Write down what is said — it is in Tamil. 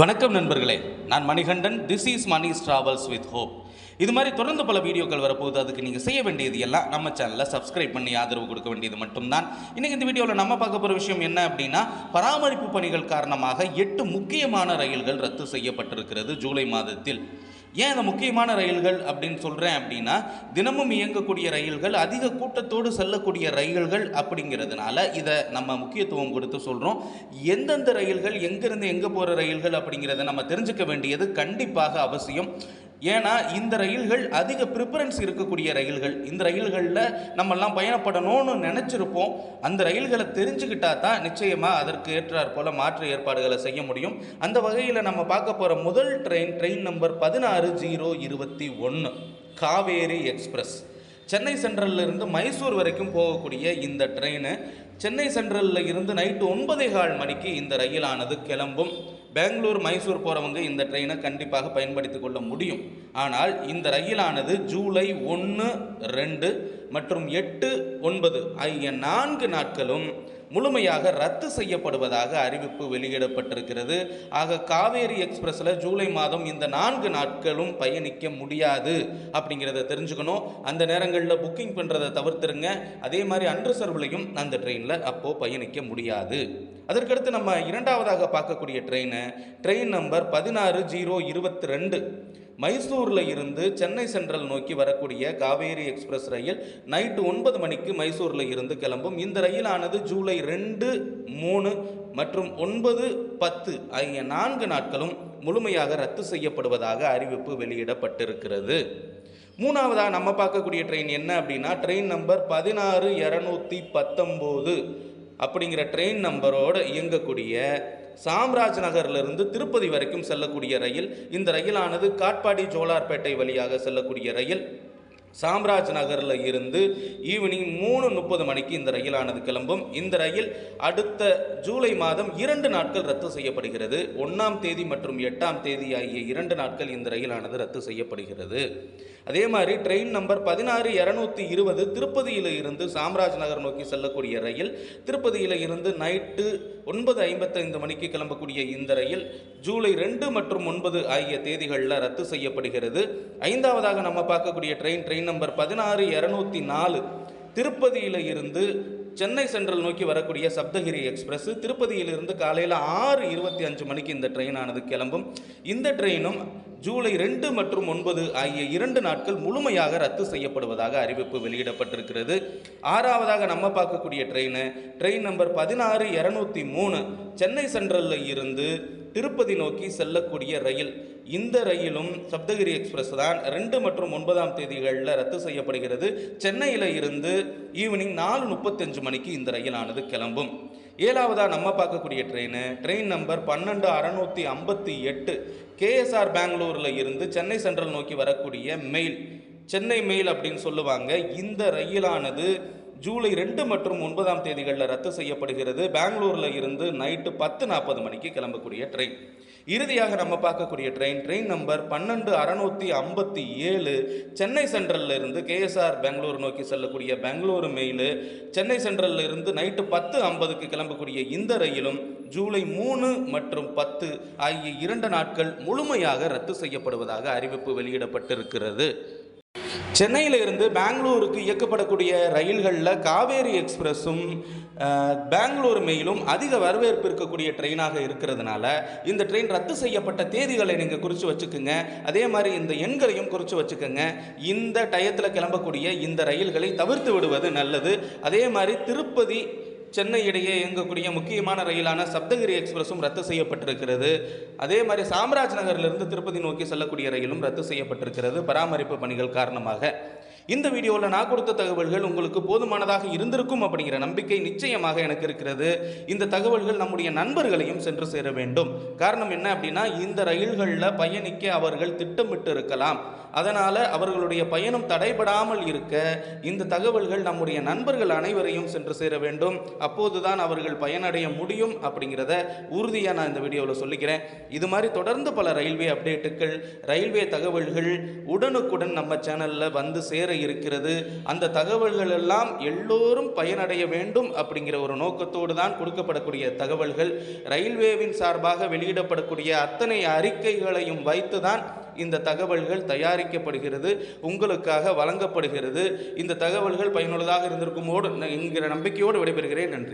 வணக்கம் நண்பர்களே. நான் Manikandan. This is Mani travels with hope இது மாதிரி தொடர்ந்து பல வீடியோக்கள் வரப்போகுது. அதுக்கு நீங்கள் செய்ய வேண்டியது எல்லாம் நம்ம சேனலில் சப்ஸ்கிரைப் பண்ணி ஆதரவு கொடுக்க வேண்டியது மட்டும்தான். இன்றைக்கி இந்த வீடியோவில் நம்ம பார்க்க போகிற விஷயம் என்ன அப்படின்னா பராமரிப்பு பணிகள் காரணமாக எட்டு முக்கியமான ரயில்கள் ரத்து செய்யப்பட்டிருக்கிறது ஜூலை மாதத்தில். ஏன் இந்த முக்கியமான ரயில்கள் அப்படின்னு சொல்கிறேன் அப்படின்னா தினமும் இயங்கக்கூடிய ரயில்கள் அதிக கூட்டத்தோடு செல்லக்கூடிய ரயில்கள் அப்படிங்கிறதுனால இதை நம்ம முக்கியத்துவம் கொடுத்து சொல்கிறோம் எந்தெந்த ரயில்கள் எங்கேருந்து எங்கே போகிற ரயில்கள் அப்படிங்கிறத நம்ம தெரிஞ்சுக்க வேண்டியது கண்டிப்பாக அவசியம். ஏன்னா இந்த ரயில்கள் அதிக ப்ரிஃபரன்ஸ் இருக்கக்கூடிய ரயில்கள். இந்த ரயில்களில் நம்மெல்லாம் பயணப்படணும்னு நினச்சிருப்போம். அந்த ரயில்களை தெரிஞ்சுக்கிட்டா தான் நிச்சயமாக அதற்கு ஏற்றாற் போல மாற்று ஏற்பாடுகளை செய்ய முடியும். அந்த வகையில் நம்ம பார்க்க போகிற முதல் ட்ரெயின் ட்ரெயின் நம்பர் பதினாறு ஜீரோ இருபத்தி ஒன்று காவேரி எக்ஸ்பிரஸ். சென்னை சென்ட்ரல்லிருந்து மைசூர் வரைக்கும் போகக்கூடிய இந்த ட்ரெயின் சென்னை சென்ட்ரலில் இருந்து நைட்டு ஒன்பதே கால் மணிக்கு இந்த ரயிலானது கிளம்பும். பெங்களூர் மைசூர் போகிறவங்க இந்த ட்ரெயினை கண்டிப்பாக பயன்படுத்தி கொள்ள முடியும். ஆனால் இந்த ரயிலானது ஜூலை ஒன்று ரெண்டு மற்றும் எட்டு ஒன்பது ஆகிய நான்கு நாட்களும் முழுமையாக ரத்து செய்யப்படுவதாக அறிவிப்பு வெளியிடப்பட்டிருக்கிறது. ஆக காவேரி எக்ஸ்பிரஸில் ஜூலை மாதம் இந்த நான்கு நாட்களும் பயணிக்க முடியாது அப்படிங்கிறத தெரிஞ்சுக்கணும். அந்த நேரங்களில் புக்கிங் பண்ணுறதை தவிர்த்துருங்க. அதே மாதிரி அன்ரிசர்வ்லையும் அந்த ட்ரெயினில் அப்போது பயணிக்க முடியாது. அதற்கடுத்து நம்ம இரண்டாவதாக பார்க்கக்கூடிய ட்ரெயின் ட்ரெயின் நம்பர் பதினாறு ஜீரோ இருபத்தி ரெண்டு. மைசூரில் இருந்து சென்னை சென்ட்ரல் நோக்கி வரக்கூடிய காவேரி எக்ஸ்பிரஸ் ரயில் நைட்டு ஒன்பது மணிக்கு மைசூரில் இருந்து கிளம்பும். இந்த ரயிலானது ஜூலை ரெண்டு மூணு மற்றும் ஒன்பது பத்து ஆகிய நான்கு நாட்களும் முழுமையாக ரத்து செய்யப்படுவதாக அறிவிப்பு வெளியிடப்பட்டிருக்கிறது. மூணாவதாக நம்ம பார்க்கக்கூடிய ட்ரெயின் என்ன அப்படின்னா ட்ரெயின் நம்பர் பதினாறு இரநூத்தி பத்தொம்போது அப்படிங்கிற ட்ரெயின் நம்பரோடு இயங்கக்கூடிய சாம்ராஜ் நகரிலிருந்து திருப்பதி வரைக்கும் செல்லக்கூடிய ரயில் இந்த ரயிலானது காட்பாடி ஜோலார்பேட்டை வழியாக செல்லக்கூடிய ரயில். சாம்ராஜ் நகரில் இருந்து ஈவினிங் மூணு முப்பது மணிக்கு இந்த ரயிலானது கிளம்பும். இந்த ரயில் அடுத்த ஜூலை மாதம் இரண்டு நாட்கள் ரத்து செய்யப்படுகிறது. ஒன்றாம் தேதி மற்றும் எட்டாம் தேதி ஆகிய இரண்டு நாட்கள் இந்த ரயிலானது ரத்து செய்யப்படுகிறது. அதே மாதிரி ட்ரெயின் நம்பர் பதினாறு இரநூத்தி இருபது திருப்பதியில் இருந்து சாம்ராஜ் நகர் நோக்கி செல்லக்கூடிய ரயில் திருப்பதியில் இருந்து நைட்டு ஒன்பது ஐம்பத்தைந்து மணிக்கு கிளம்பக்கூடிய இந்த ரயில் ஜூலை ரெண்டு மற்றும் ஒன்பது ஆகிய தேதிகளில் ரத்து செய்யப்படுகிறது. ஐந்தாவதாக நம்ம பார்க்கக்கூடிய ட்ரெயின் ட்ரெயின் நம்பர் பதினாறு இரநூத்தி நாலு. திருப்பதியில் இருந்து சென்னை சென்ட்ரல் நோக்கி வரக்கூடிய சப்தகிரி எக்ஸ்பிரஸ் திருப்பதியிலிருந்து காலையில் ஆறு இருபத்தி அஞ்சு மணிக்கு இந்த ட்ரெயினானது கிளம்பும். இந்த ட்ரெயினும் ஜூலை ரெண்டு மற்றும் ஒன்பது ஆகிய இரண்டு நாட்கள் முழுமையாக ரத்து செய்யப்படுவதாக அறிவிப்பு வெளியிடப்பட்டிருக்கிறது. ஆறாவதாக நம்ம பார்க்கக்கூடிய ட்ரெயின் ட்ரெயின் நம்பர் பதினாறு இரநூத்தி மூணு. சென்னை சென்ட்ரலில் இருந்து திருப்பதி நோக்கி செல்லக்கூடிய ரயில். இந்த ரயிலும் சப்தகிரி எக்ஸ்பிரஸ் தான் ரெண்டு மற்றும் ஒன்பதாம் தேதிகளில் ரத்து செய்யப்படுகிறது. சென்னையில் இருந்து ஈவினிங் நாலு முப்பத்தஞ்சு மணிக்கு இந்த ரயிலானது கிளம்பும். ஏழாவதாக நம்ம பார்க்கக்கூடிய ட்ரெயின் ட்ரெயின் நம்பர் பன்னெண்டு அறநூற்றி ஐம்பத்தி எட்டு. கேஎஸ்ஆர் பெங்களூரில் இருந்து சென்னை சென்ட்ரல் நோக்கி வரக்கூடிய மெயில் சென்னை மெயில் அப்படின்னு சொல்லுவாங்க. இந்த ரயிலானது ஜூலை ரெண்டு மற்றும் ஒன்பதாம் தேதிகளில் ரத்து செய்யப்படுகிறது. பெங்களூரில் இருந்து நைட்டு பத்து நாற்பது மணிக்கு கிளம்பக்கூடிய ட்ரெயின். இறுதியாக நம்ம பார்க்கக்கூடிய ட்ரெயின் ட்ரெயின் நம்பர் பன்னெண்டு அறநூற்றி ஐம்பத்தி ஏழு. சென்னை சென்ட்ரலில் இருந்து கேஎஸ்ஆர் பெங்களூர் நோக்கி செல்லக்கூடிய பெங்களூரு மெயிலு சென்னை சென்ட்ரலில் இருந்து நைட்டு பத்து ஐம்பதுக்கு கிளம்பக்கூடிய இந்த ரயிலும் ஜூலை மூணு மற்றும் பத்து ஆகிய இரண்டு நாட்கள் முழுமையாக ரத்து செய்யப்படுவதாக அறிவிப்பு வெளியிடப்பட்டிருக்கிறது. சென்னையில் இருந்து பெங்களூருக்கு இயக்கப்படக்கூடிய ரயில்களில் காவேரி எக்ஸ்பிரஸும் பெங்களூர் மெயிலும் அதிக வரவேற்பு இருக்கக்கூடிய ட்ரெயினாக இருக்கிறதுனால இந்த ட்ரெயின் ரத்து செய்யப்பட்ட தேதிகளை நீங்கள் குறித்து வச்சுக்கோங்க. அதே மாதிரி இந்த எண்களையும் குறித்து வச்சுக்கோங்க. இந்த டயத்தில் கிளம்பக்கூடிய இந்த ரயில்களை தவிர்த்து விடுவது நல்லது. அதே மாதிரி திருப்பதி சென்னை இடையே இயங்கக்கூடிய முக்கியமான ரயிலான சப்தகிரி எக்ஸ்பிரஸும் ரத்து செய்யப்பட்டிருக்கிறது. அதே மாதிரி சாம்ராஜ் நகரிலிருந்து திருப்பதி நோக்கி செல்லக்கூடிய ரயிலும் ரத்து செய்யப்பட்டிருக்கிறது. பராமரிப்பு பணிகள் காரணமாக. இந்த வீடியோவில் நான் கொடுத்த தகவல்கள் உங்களுக்கு போதுமானதாக இருந்திருக்கும் அப்படிங்கிற நம்பிக்கை நிச்சயமாக எனக்கு இருக்கிறது. இந்த தகவல்கள் நம்முடைய நண்பர்களையும் சென்று சேர வேண்டும். காரணம் என்ன அப்படின்னா இந்த ரயில்களில் பயணிக்க அவர்கள் திட்டமிட்டு இருக்கலாம். அதனால் அவர்களுடைய பயணம் தடைபடாமல் இருக்க இந்த தகவல்கள் நம்முடைய நண்பர்கள் அனைவரையும் சென்று சேர வேண்டும். அப்போதுதான் அவர்கள் பயனடைய முடியும் அப்படிங்கிறத உறுதியாக நான் இந்த வீடியோவில் சொல்லிக்கிறேன். இது மாதிரி தொடர்ந்து பல ரயில்வே அப்டேட்டுகள் ரயில்வே தகவல்கள் உடனுக்குடன் நம்ம சேனலில் வந்து சேர வெளியேற இருக்கிறது. அந்த தகவல்கள் எல்லாம் எல்லோரும் பயனடைய வேண்டும் அப்படிங்கிற ஒரு நோக்கத்தோடு தான் கொடுக்கப்படக்கூடிய தகவல்கள். ரயில்வேவின் சார்பாக வெளியிடப்படக்கூடிய அத்தனை அறிக்கைகளையும் வைத்து தான் இந்த தகவல்கள் தயாரிக்கப்படுகிறது உங்களுக்காக வழங்கப்படுகிறது. இந்த தகவல்கள் பயனுள்ளதாக இருந்திருக்குமோடு என்கிற நம்பிக்கையோடு விடைபெறுகிறேன். நன்றி.